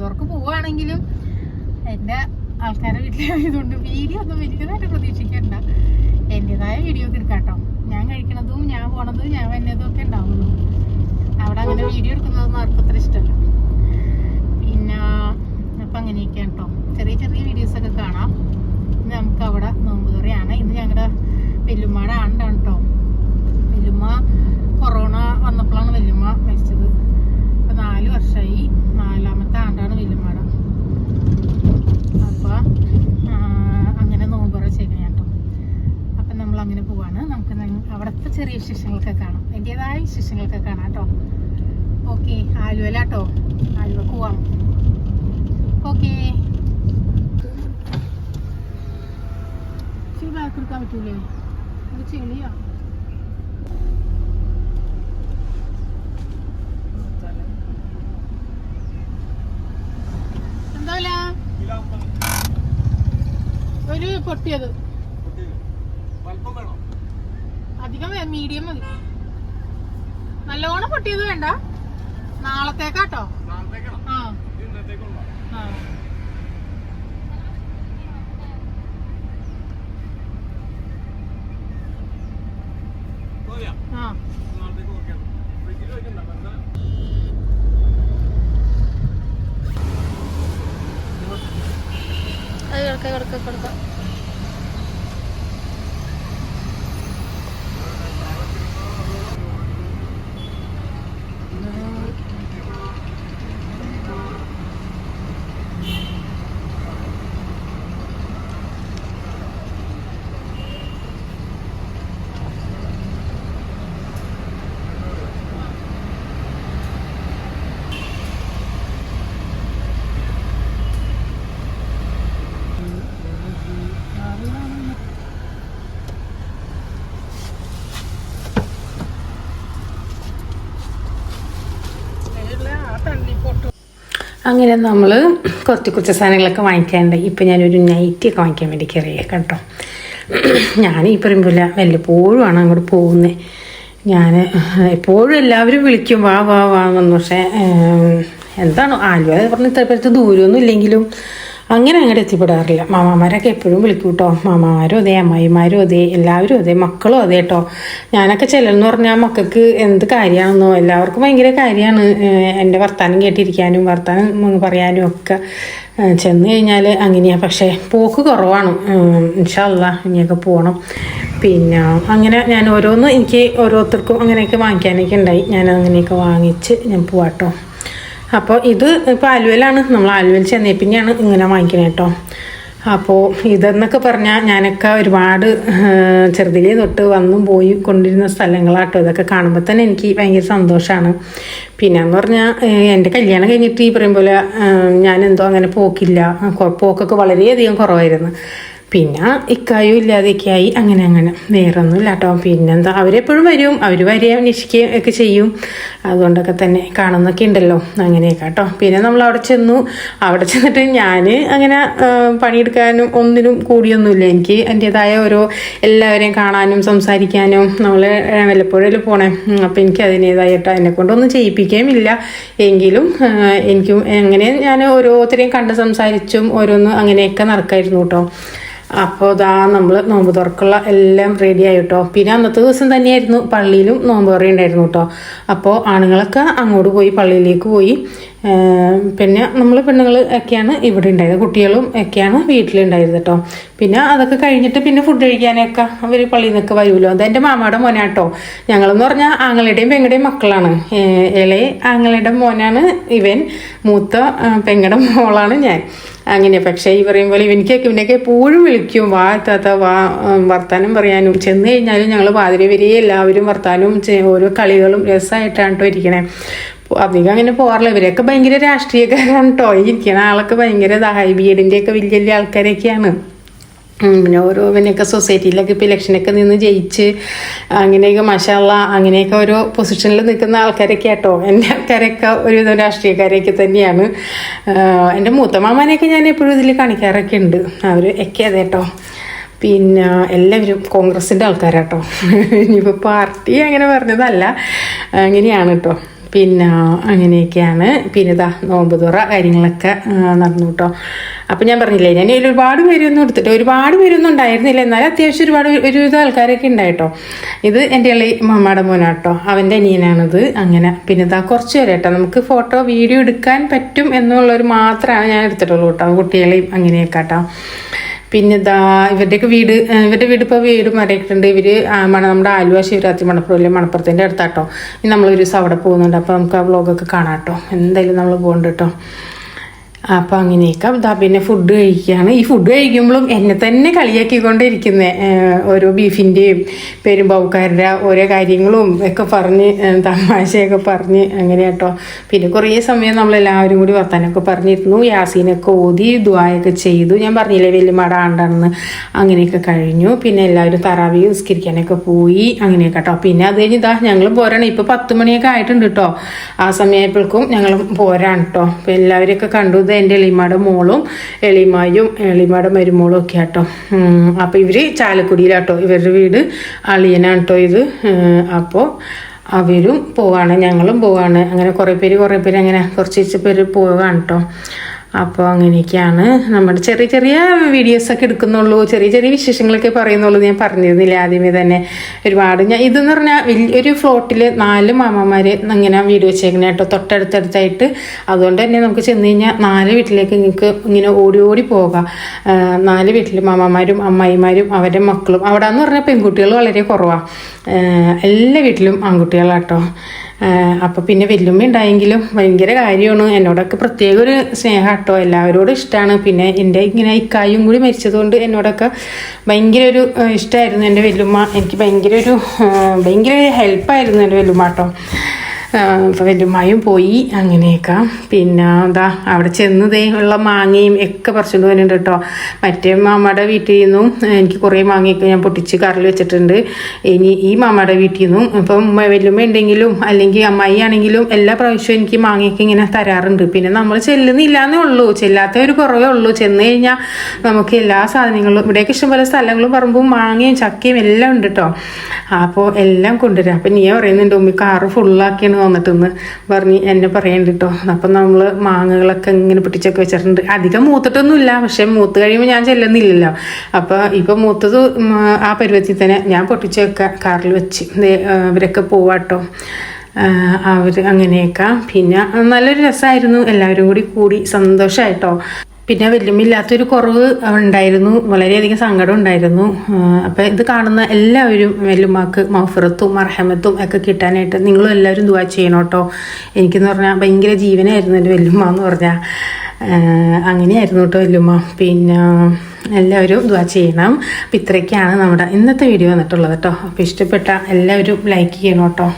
നോമ്പ് പോവുകയാണെങ്കിലും എന്റെ ആൾക്കാരെ വീട്ടിലായതുകൊണ്ട് വീഡിയോ ഒന്നും വലിയതായിട്ട് പ്രതീക്ഷിക്കണ്ട. എന്റെതായ വീഡിയോ ഒക്കെ എടുക്കാം ഞാൻ കഴിക്കണതും ഞാൻ പോണതും ഞാൻ വന്നതും ഒക്കെ ഉണ്ടാവുള്ളൂ. അവിടെ അങ്ങനെ വീഡിയോ എടുക്കുന്നതൊന്നും ആർക്കും അത്ര ഇഷ്ടമല്ല. പിന്നെ അപ്പം അങ്ങനെയൊക്കെയാണ് കേട്ടോ. ചെറിയ ചെറിയ വീഡിയോസ് ഒക്കെ കാണാം. നമുക്ക് അവിടെ നോമ്പ് തുറയാണ്. ഇന്ന് ഞങ്ങളുടെ വെല്ലുമ്മയുടെ ആണ്ടാണ് കേട്ടോ. വെല്ലുമ്മ കൊറോണ വന്നപ്പോഴാണ് വെല്ലുമ്മ മരിച്ചത്. നാല് വർഷമായി നാലാമത്തെ ആണ്ടാണ് വില്ലുമാട അപ്പോൾ അങ്ങനെ നോമ്പറ ചെയ്യണം കേട്ടോ. അപ്പം നമ്മൾ അങ്ങനെ പോവാണ്. നമുക്ക് അവിടുത്തെ ചെറിയ വിശേഷങ്ങളൊക്കെ കാണാം. എന്റെതായ വിശേഷങ്ങളൊക്കെ കാണാം കേട്ടോ. ഓക്കെ ആലുവലാട്ടോ ആലുവ പോവാം. ഓക്കെ. ഇച്ചിരി ബാക്ക് എടുക്കാൻ പറ്റൂലേ? അത് ചെളിയാ. എന്താ ഒരു പൊട്ടിയത്. അധികം മീഡിയം മതി. നല്ലോണം പൊട്ടിയത് വേണ്ട. നാളത്തേക്കാട്ടോ. ആ. ആ. ആ. അത് കിടക്ക കിടക്ക കിടക്ക അങ്ങനെ നമ്മൾ കുറച്ച് കുറച്ച് സാധനങ്ങളൊക്കെ വാങ്ങിക്കാനുണ്ട് ഇപ്പം ഞാനൊരു നൈറ്റിയൊക്കെ വാങ്ങിക്കാൻ വേണ്ടി കയറിയ കേട്ടോ. ഞാൻ ഈ പറയുമ്പോൾ വല്ലപ്പോഴും ആണ് അങ്ങോട്ട് പോകുന്നത് ഞാൻ എപ്പോഴും എല്ലാവരും വിളിക്കും വാ വാ വാ എന്ന് പക്ഷേ എന്താണോ ആലുവ പറഞ്ഞ പേരത്ത് ദൂരമൊന്നും ഇല്ലെങ്കിലും അങ്ങനെ അങ്ങോട്ട് എത്തിപ്പെടാറില്ല. മാമാമാരൊക്കെ എപ്പോഴും വിളിക്കും കേട്ടോ മാമാമാരും അതെ അമ്മായിമാരും അതെ എല്ലാവരും അതെ മക്കളും അതെ കേട്ടോ ഞാനൊക്കെ ചെല്ലെന്ന് പറഞ്ഞാൽ മക്കൾക്ക് എന്ത് കാര്യമാണെന്നോ എല്ലാവർക്കും ഭയങ്കര കാര്യമാണ് എന്റെ വർത്താനം കേട്ടിരിക്കാനും വർത്താനം പറയാനും ഒക്കെ. ചെന്ന് കഴിഞ്ഞാൽ അങ്ങനെയാണ് പക്ഷേ പോക്ക് കുറവാണ്. ഇൻഷല്ല ഇനിയൊക്കെ പോകണം പിന്നെ അങ്ങനെ ഞാൻ ഓരോന്ന് എനിക്ക് ഓരോരുത്തർക്കും അങ്ങനെയൊക്കെ വാങ്ങിക്കാനൊക്കെ ഉണ്ടായി ഞാൻ അങ്ങനെയൊക്കെ വാങ്ങിച്ച് ഞാൻ പോവാട്ടോ അപ്പോൾ ഇത് ഇപ്പോൾ ആലുവയിലാണ് നമ്മൾ ആലുവയിൽ ചെന്നേ പിന്നെയാണ് ഇങ്ങനെ വാങ്ങിക്കണേ കേട്ടോ അപ്പോൾ ഇതെന്നൊക്കെ പറഞ്ഞാൽ ഞാനൊക്കെ ഒരുപാട് ചെറുതിലേ തൊട്ട് വന്നും പോയി കൊണ്ടിരുന്ന സ്ഥലങ്ങളാട്ടോ. ഇതൊക്കെ കാണുമ്പോൾ തന്നെ എനിക്ക് ഭയങ്കര സന്തോഷമാണ് പിന്നെ എന്ന് പറഞ്ഞാൽ എന്റെ കല്യാണം കഴിഞ്ഞിട്ട് ഈ പറയും പോലെ ഞാൻ എന്തോ അങ്ങനെ പോക്കില്ല. പോക്കൊക്കെ വളരെയധികം കുറവായിരുന്നു. പിന്നെ ഇക്കായും ഇല്ലാതെയൊക്കെയായി അങ്ങനെ അങ്ങനെ. വേറെ ഒന്നുമില്ല കേട്ടോ. പിന്നെന്താ അവരെപ്പോഴും വരും. അവർ വരിക അന്വേഷിക്കുകയും ഒക്കെ ചെയ്യും. അതുകൊണ്ടൊക്കെ തന്നെ കാണുന്നൊക്കെ ഉണ്ടല്ലോ. അങ്ങനെയൊക്കെ കേട്ടോ. പിന്നെ നമ്മൾ അവിടെ ചെന്നു. അവിടെ ചെന്നിട്ട് ഞാൻ അങ്ങനെ പണിയെടുക്കാനും ഒന്നിനും കൂടിയൊന്നുമില്ല. എനിക്ക് എന്റെതായ ഓരോ എല്ലാവരെയും കാണാനും സംസാരിക്കാനും നമ്മൾ വല്ലപ്പോഴും പോണേ? അപ്പം എനിക്ക് അതിന്റെതായിട്ട് എന്നെ കൊണ്ടൊന്നും ചെയ്യിപ്പിക്കുകയും ഇല്ല. എങ്കിലും എനിക്കും എങ്ങനെ ഞാൻ ഓരോരുത്തരെയും കണ്ട് സംസാരിച്ചും ഓരോന്ന് അങ്ങനെയൊക്കെ നടക്കായിരുന്നു കേട്ടോ. അപ്പോൾ ഇതാ നമ്മൾ നോമ്പ് തുറക്കുള്ള എല്ലാം റെഡി ആയിട്ടോ. പിന്നെ അന്നത്തെ ദിവസം തന്നെയായിരുന്നു പള്ളിയിലും നോമ്പ് തുറ ഉണ്ടായിരുന്നു കേട്ടോ അപ്പോൾ ആണുങ്ങളൊക്കെ അങ്ങോട്ട് പോയി പള്ളിയിലേക്ക് പോയി. പിന്നെ നമ്മൾ പെണ്ണുങ്ങൾ ഒക്കെയാണ് ഇവിടെ ഉണ്ടായത്. കുട്ടികളും ഒക്കെയാണ് വീട്ടിലുണ്ടായത് കേട്ടോ പിന്നെ അതൊക്കെ കഴിഞ്ഞിട്ട് പിന്നെ ഫുഡ് കഴിക്കാനൊക്കെ അവർ പള്ളിയിൽ നിന്നൊക്കെ വരുമല്ലോ. അത് എന്റെ മാമയുടെ മോനാട്ടോ. ഞങ്ങളെന്ന് പറഞ്ഞാൽ ആങ്ങളുടെയും പെങ്ങളുടെയും മക്കളാണ്. ഇളയ ആങ്ങളുടെ മോനാണ് ഇവൻ. മൂത്ത പെങ്ങളുടെ മോളാണ് ഞാൻ. അങ്ങനെ. പക്ഷേ ഈ പറയും പോലെ ഇവനിക്കൊക്കെ ഇവനൊക്കെ എപ്പോഴും വിളിക്കും. വാ താത്ത വാ വർത്താനം പറയാനും. ചെന്ന് കഴിഞ്ഞാലും ഞങ്ങൾ പാതിര വരെ എല്ലാവരും വർത്താനവും ഓരോ കളികളും രസമായിട്ടാണ് കേട്ടോ ഇരിക്കണേ അധികം അങ്ങനെ പോകാറില്ല ഇവരൊക്കെ ഭയങ്കര രാഷ്ട്രീയക്കാരാണ് കേട്ടോ ഇരിക്കണ ആളൊക്കെ ഭയങ്കര ദാഹി ബീഡിന്റെ ഒക്കെ വലിയ വലിയ ആൾക്കാരൊക്കെയാണ്. പിന്നെ ഓരോ പിന്നെയൊക്കെ സൊസൈറ്റിയിലൊക്കെ ഇപ്പോൾ ഇലക്ഷനൊക്കെ നിന്ന് ജയിച്ച് അങ്ങനെയൊക്കെ മഷാള്ള അങ്ങനെയൊക്കെ ഓരോ പൊസിഷനിൽ നിൽക്കുന്ന ആൾക്കാരൊക്കെ ആട്ടോ. എന്റെ ആൾക്കാരൊക്കെ ഒരുവിധം രാഷ്ട്രീയക്കാരെയൊക്കെ തന്നെയാണ്. എന്റെ മൂത്ത മാമാനെയൊക്കെ ഞാൻ എപ്പോഴും ഇതിൽ കാണിക്കാറൊക്കെ ഉണ്ട്. അവർ ഒക്കെ അതെ കേട്ടോ പിന്നെ എല്ലാവരും കോൺഗ്രസിന്റെ ആൾക്കാരാട്ടോ. ഇനിയിപ്പോൾ പാർട്ടി അങ്ങനെ പറഞ്ഞതല്ല. അങ്ങനെയാണ് കേട്ടോ പിന്നെ അങ്ങനെയൊക്കെയാണ്. പിന്നെ ഇതാ നോമ്പ് തുറ കാര്യങ്ങളൊക്കെ നടന്നു കേട്ടോ അപ്പം ഞാൻ പറഞ്ഞില്ലേ ഞാൻ ഒരു ഒരുപാട് പേരൊന്നും എടുത്തിട്ട് ഒരുപാട് പേരൊന്നും ഉണ്ടായിരുന്നില്ല. എന്നാലും അത്യാവശ്യം ഒരുപാട് ഒരുവിധ ആൾക്കാരൊക്കെ ഉണ്ടായിട്ടോ. ഇത് എന്റെ ഇളി മമ്മയുടെ മോനാട്ടോ. അവന്റെ അനിയനാണിത്. അങ്ങനെ പിന്നെ ഇതാ കുറച്ച് പേര് കേട്ടോ നമുക്ക് ഫോട്ടോ വീഡിയോ എടുക്കാൻ പറ്റും എന്നുള്ളൊരു മാത്രമാണ് ഞാൻ എടുത്തിട്ടുള്ളൂ കേട്ടോ. കുട്ടികളെയും അങ്ങനെയൊക്കെ കേട്ടോ പിന്നെ ഇതാ ഇവരുടെയൊക്കെ വീട് ഇവരുടെ വീട് ഇപ്പോൾ വീട് മരയിട്ടുണ്ട് ഇവർ മണ നമ്മുടെ ആലുവ ശിവരാത്രി മണപ്പുറമില്ലേ മണപ്പുറത്തിന്റെ അടുത്താട്ടോ. ഇനി നമ്മളൊരു ദിവസം അവിടെ പോകുന്നുണ്ട്. അപ്പോൾ നമുക്ക് ആ വ്ളോഗൊക്കെ കാണാം കേട്ടോ എന്തായാലും നമ്മൾ പോകുന്നുണ്ട് കേട്ടോ അപ്പോൾ അങ്ങനെയൊക്കെ. ഇതാ പിന്നെ ഫുഡ് കഴിക്കുകയാണ്. ഈ ഫുഡ് കഴിക്കുമ്പോഴും എന്നെ തന്നെ കളിയാക്കിക്കൊണ്ടിരിക്കുന്നത് ഓരോ ബീഫിന്റെയും പെരുമ്പാവുക്കാരുടെ ഓരോ കാര്യങ്ങളും ഒക്കെ പറഞ്ഞ് തമാശയൊക്കെ പറഞ്ഞ് അങ്ങനെ കേട്ടോ പിന്നെ കുറേ സമയം നമ്മളെല്ലാവരും കൂടി വർത്താനമൊക്കെ പറഞ്ഞിരുന്നു. യാസീനൊക്കെ ഓതി ദ്വായൊക്കെ ചെയ്തു. ഞാൻ പറഞ്ഞില്ലേ വലിയമാട ആണ്ടാണെന്ന്? അങ്ങനെയൊക്കെ കഴിഞ്ഞു. പിന്നെ എല്ലാവരും തറാവി നിസ്കരിക്കാനൊക്കെ പോയി. അങ്ങനെയൊക്കെ കേട്ടോ. പിന്നെ അത് കഴിഞ്ഞ് ഇതാ ഞങ്ങൾ പോരാണ്. ഇപ്പോൾ പത്ത് മണിയൊക്കെ ആയിട്ടുണ്ട് കേട്ടോ. ആ സമയമായപ്പോഴേക്കും ഞങ്ങൾ പോരാണ് കേട്ടോ. അപ്പോൾ എല്ലാവരെയൊക്കെ കണ്ടു. ഇത് എന്റെ എളിമയുടെ മോളും എളിമായും എളിമയുടെ മരുമോളും ഒക്കെ ആട്ടോ. അപ്പോൾ ഇവർ ചാലക്കുടിയിലാട്ടോ. ഇവരുടെ വീട് അളിയനാണ് കേട്ടോ ഇത് അപ്പോൾ അവരും പോവാണ് ഞങ്ങളും പോവാണ്. അങ്ങനെ കുറേ പേര് കുറേ പേര് അങ്ങനെ കുറച്ച് പേര് പോവാണ് കേട്ടോ അപ്പോൾ അങ്ങനെയൊക്കെയാണ് നമ്മുടെ ചെറിയ ചെറിയ വീഡിയോസൊക്കെ എടുക്കുന്നുള്ളൂ. ചെറിയ ചെറിയ വിശേഷങ്ങളൊക്കെ പറയുന്നുള്ളൂ. ഞാൻ പറഞ്ഞിരുന്നില്ല ആദ്യമേ തന്നെ ഒരുപാട്. ഞാൻ ഇതെന്ന് പറഞ്ഞാൽ വലിയൊരു ഫ്ലോട്ടിൽ നാല് മാമന്മാർ ഇങ്ങനെ വീഡിയോ വെച്ചേക്കണേ കേട്ടോ. തൊട്ടടുത്തടുത്തായിട്ട്. അതുകൊണ്ട് തന്നെ നമുക്ക് ചെന്ന് കഴിഞ്ഞാൽ നാല് വീട്ടിലേക്ക് നിങ്ങൾക്ക് ഇങ്ങനെ ഓടി ഓടി പോകാം. നാല് വീട്ടിൽ മാമന്മാരും അമ്മായിമാരും അവരുടെ മക്കളും. അവിടെ എന്ന് പറഞ്ഞാൽ പെൺകുട്ടികൾ വളരെ കുറവാണ് എല്ലാ വീട്ടിലും ആൺകുട്ടികളാട്ടോ അപ്പോൾ പിന്നെ വെല്ലുമ്മ ഉണ്ടായെങ്കിലും ഭയങ്കര കാര്യമാണ്. എന്നോടൊക്കെ പ്രത്യേക ഒരു സ്നേഹം കേട്ടോ എല്ലാവരോടും ഇഷ്ടമാണ് പിന്നെ എന്റെ ഇങ്ങനെ ഇക്കായും കൂടി മരിച്ചതുകൊണ്ട് എന്നോടൊക്കെ ഭയങ്കര ഒരു ഇഷ്ടമായിരുന്നു എന്റെ വെല്ലുമ്മ. എനിക്ക് ഭയങ്കര ഒരു ഭയങ്കര ഭയങ്കര ഹെൽപ്പായിരുന്നു എന്റെ വെല്ലുമ്മ കേട്ടോ വെല്ലുമ്മായും പോയി അങ്ങനെയൊക്കെ. പിന്നെ എന്താ അവിടെ ചെന്ന് ദേ ഉള്ള മാങ്ങയും ഒക്കെ പറിച്ചുകൊണ്ട് വരുന്നുണ്ട് കേട്ടോ. മറ്റേ മാമയുടെ വീട്ടിൽ നിന്നും എനിക്ക് കുറേ മാങ്ങയൊക്കെ ഞാൻ പൊട്ടിച്ച് കറിൽ വെച്ചിട്ടുണ്ട്. ഇനി ഈ മാമയുടെ വീട്ടിൽ നിന്നും ഇപ്പം ഉമ്മ ഉണ്ടെങ്കിലും അല്ലെങ്കിൽ അമ്മായി ആണെങ്കിലും എല്ലാ പ്രാവശ്യവും എനിക്ക് മാങ്ങയൊക്കെ ഇങ്ങനെ തരാറുണ്ട്. പിന്നെ നമ്മൾ ചെല്ലുന്നില്ല എന്നേ ഉള്ളൂ. ചെല്ലാത്ത ഒരു കുറവേ ഉള്ളൂ. ചെന്ന് കഴിഞ്ഞാൽ നമുക്ക് എല്ലാ സാധനങ്ങളും ഇവിടെയൊക്കെ ഇഷ്ടംപോലെ സ്ഥലങ്ങളും പറമ്പും മാങ്ങയും ചക്കയും എല്ലാം ഉണ്ട് കേട്ടോ. അപ്പോൾ എല്ലാം കൊണ്ടുവരാം. അപ്പം നീ പറയുന്നുണ്ട് ഉമ്മി കാറ് ഫുള്ളാക്കിയാണ് വന്നിട്ടെന്ന് പറഞ്ഞ് എന്നെ പറയണ്ട കേട്ടോ അപ്പം നമ്മൾ മാങ്ങകളൊക്കെ ഇങ്ങനെ പിടിച്ചൊക്കെ വെച്ചിട്ടുണ്ട്. അധികം മൂത്തിട്ടൊന്നുമില്ല. പക്ഷെ മൂത്ത് കഴിയുമ്പോൾ ഞാൻ ചെല്ലുന്നില്ലല്ലോ. അപ്പോൾ ഇപ്പം മൂത്തത് ആ പരുവത്തിൽ തന്നെ ഞാൻ പൊട്ടിച്ചൊക്കെ കാറിൽ വെച്ച്. ഇവരൊക്കെ പോവാട്ടോ അവർ അങ്ങനെയൊക്കെ. പിന്നെ നല്ലൊരു രസമായിരുന്നു എല്ലാവരും കൂടി കൂടി സന്തോഷമായിട്ടോ പിന്നെ വല്യമ്മില്ലാത്തൊരു കുറവ് ഉണ്ടായിരുന്നു. വളരെയധികം സങ്കടം ഉണ്ടായിരുന്നു. അപ്പം ഇത് കാണുന്ന എല്ലാവരും വല്യമ്മക്ക് മൗഫറത്തും മർഹമത്തും ഒക്കെ കിട്ടാനായിട്ട് നിങ്ങളും എല്ലാവരും ദുവാ ചെയ്യണം കേട്ടോ എനിക്കെന്ന് പറഞ്ഞാൽ ഭയങ്കര ജീവനായിരുന്നു എന്റെ വല്യമ്മ എന്ന് പറഞ്ഞാൽ അങ്ങനെയായിരുന്നു കേട്ടോ വെല്ലുമ്മ പിന്നെ എല്ലാവരും ദുവാ ചെയ്യണം. അപ്പം ഇത്രയൊക്കെയാണ് നമ്മുടെ ഇന്നത്തെ വീഡിയോ വന്നിട്ടുള്ളത് കേട്ടോ അപ്പോൾ ഇഷ്ടപ്പെട്ട എല്ലാവരും ലൈക്ക് ചെയ്യണം കേട്ടോ